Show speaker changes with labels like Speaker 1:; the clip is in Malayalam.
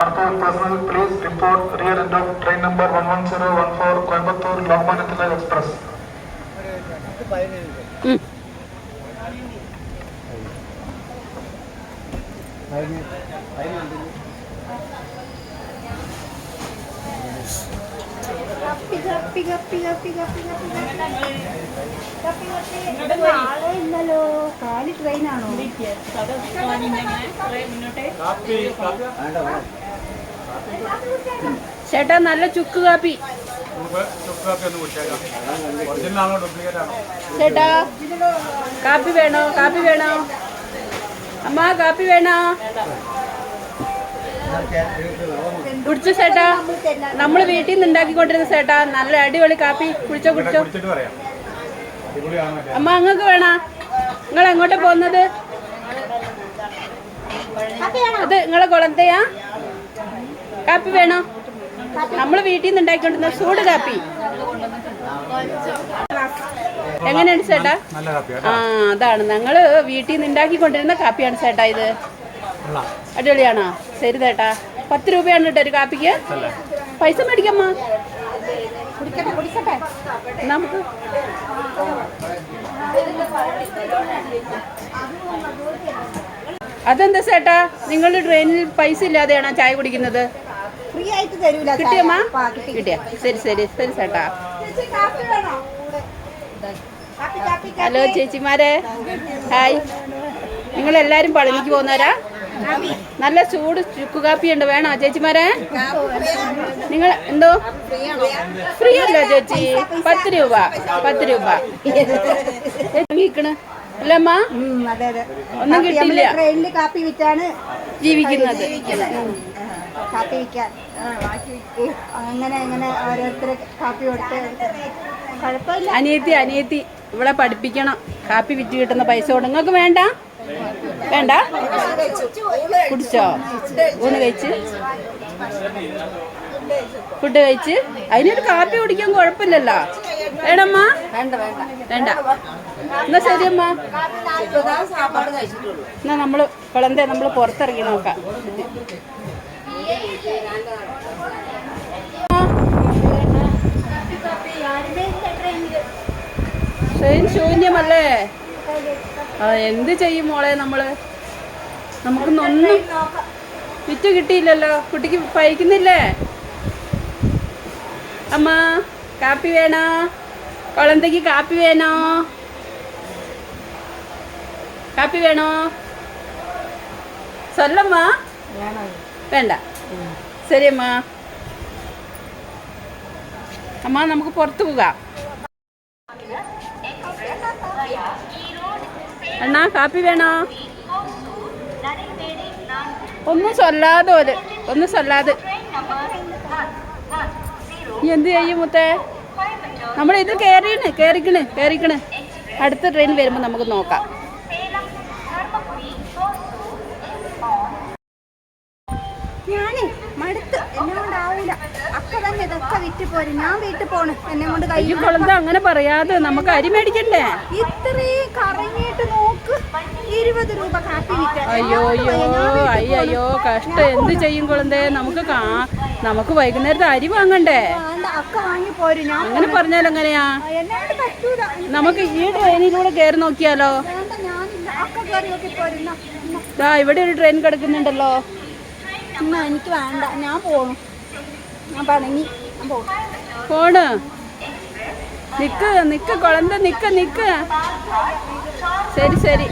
Speaker 1: Personnel please report rear end of
Speaker 2: train number one one zero one four Coimbatore ലോകമാനത്തിലെ express ഇന്നല്ലോ കാലി ട്രെയിനാണോ മുന്നോട്ടേ
Speaker 3: ചേട്ടാ നല്ല ചുക്ക് കാപ്പി. ചേട്ടാ കാപ്പി വേണോ? കാപ്പി വേണോ? അമ്മ കാപ്പി വേണോ? കുടിച്ചോ ചേട്ടാ. നമ്മൾ വീട്ടിൽ നിന്ന് ഉണ്ടാക്കിക്കൊണ്ടിരുന്ന ചേട്ടാ നല്ല അടിപൊളി കാപ്പി. കുടിച്ചോ കുടിച്ചോ. അമ്മ അങ്ങക്ക് വേണോ? നിങ്ങൾ എങ്ങോട്ടാ പോകുന്നത്? അത് നിങ്ങളെ കുളന്തയാ കാപ്പി വേണോ? നമ്മൾ വീട്ടിൽ നിന്ന് ഉണ്ടാക്കിക്കൊണ്ടിരുന്ന ചൂട് കാപ്പി. എങ്ങനെയാണ് ചേട്ടാ? ആ അതാണ്. ഞങ്ങൾ വീട്ടിൽ നിന്ന് ഉണ്ടാക്കിക്കൊണ്ടിരുന്ന കാപ്പിയാണ് ചേട്ടാ ഇത്. അടിപൊളിയാണോ? ശരി ചേട്ടാ. പത്ത് രൂപയാണ് കേട്ടോ ഒരു കാപ്പിക്ക്. പൈസ മേടിക്കമ്മ. നമുക്ക്. അതെന്താ ചേട്ടാ? നിങ്ങൾ ട്രെയിനിൽ പൈസ ഇല്ലാതെയാണോ ചായ കുടിക്കുന്നത്?
Speaker 2: ഫ്രീ ആയിട്ട് തരൂല
Speaker 3: കിട്ടിയമ്മ. കിട്ടിയ? ശരി ശരി ശരി ചേട്ടാ. ഹലോ ചേച്ചിമാരെ. ഹായ്. നിങ്ങൾ എല്ലാരും പളനിക്ക് പോകുന്നവരാ? നല്ല ചൂട് ചുക്ക് കാപ്പി ഉണ്ട് വേണോ ചേച്ചിമാരെ? നിങ്ങൾ എന്തോ? ഫ്രീ അല്ല ചേച്ചി. പത്ത് രൂപ പത്ത് രൂപ. വീക്കണ് അല്ലമ്മ ഒന്നും കിട്ടില്ല.
Speaker 2: ട്രെയിനിൽ കാപ്പി വിറ്റാണ്
Speaker 3: ജീവിക്കുന്നത്.
Speaker 2: കാപ്പി വിൽക്കാൻ അങ്ങനെ അങ്ങനെ ഓരോരുത്തർ കാപ്പി കൊടുത്ത് കുഴപ്പമില്ല.
Speaker 3: അനിയത്തി അനിയത്തി ഇവിടെ പഠിപ്പിക്കണം. കാപ്പി വിറ്റ് കിട്ടുന്ന പൈസ കൊണ്ട് നിങ്ങൾക്ക് വേണ്ട? വേണ്ട? കുടിച്ചോ? ഊണ് കഴിച്ച്? ഫുഡ് കഴിച്ച്? അതിനൊരു കാപ്പി കുടിക്കാൻ കുഴപ്പമില്ലല്ലോ. വേണമ്മ?
Speaker 2: വേണ്ട വേണ്ട.
Speaker 3: വേണ്ട. എന്നാ ശരിയമ്മ എന്നാ നമ്മൾ കുളന്തേ നമ്മൾ പുറത്തിറങ്ങി നോക്കാം ട്രെയിൻ ശൂന്യമല്ലേ? ആ എന്ത് ചെയ്യും മോളെ നമ്മൾ? നമുക്കൊന്നും വിറ്റ് കിട്ടിയില്ലല്ലോ. കുട്ടിക്ക് പഴിക്കുന്നില്ലേ? അമ്മ കാപ്പി വേണോ? കുളന്തയ്ക്ക് കാപ്പി വേണോ? കാപ്പി വേണോ? സ്വല്ലമ്മ വേണ്ട. ശരി അമ്മ അമ്മ നമുക്ക് പുറത്തു പോകാം. അണ്ണാ കാപ്പി വേണോ? ഒന്നും സ്വല്ലാതെ ഒരു ഒന്നും സ്വല്ലാതെ എന്ത് ചെയ്യും മുത്തേ? നമ്മൾ ഇത് കയറിക്കണ് കയറിക്കണ് അടുത്ത ട്രെയിൻ വരുമ്പോൾ നമുക്ക് നോക്കാം.
Speaker 2: അക്ക തന്നെ ഇതൊക്കെ വിറ്റ് പോരും. ഞാൻ വീട്ടിൽ പോണ്. എന്നെ കൊണ്ട്
Speaker 3: അങ്ങനെ പറയാതെ നമുക്ക് അരി മേടിക്കണ്ടേ?
Speaker 2: ഇത്രയും കറങ്ങിയിട്ട് നോക്ക്. ഇരുപത് രൂപ കാപ്പി വിറ്റ്.
Speaker 3: അയ്യോ അയ്യോ അയ്യോ കഷ്ടം. എന്ത് ചെയ്യും കുളന്തേ? നമുക്ക് കാ നമുക്ക് വൈകുന്നേരത്തെ അരി വാങ്ങണ്ടേ?
Speaker 2: അക്ക വാങ്ങി പോരും. ഞാൻ
Speaker 3: അങ്ങനെ പറഞ്ഞാൽ എങ്ങനെയാ?
Speaker 2: എന്നെ പറ്റൂല.
Speaker 3: നമുക്ക് ഈ ട്രെയിനിലൂടെ കയറി നോക്കിയാലോ? ഇവിടെ ഒരു ട്രെയിൻ കിടക്കുന്നുണ്ടല്ലോ.
Speaker 2: എനിക്ക് വേണ്ട. ഞാൻ പോണു. പോണു.
Speaker 3: നിക്ക് നിക്ക് കുളന്ത നിക്ക് നിക്ക്. ശരി ശരി.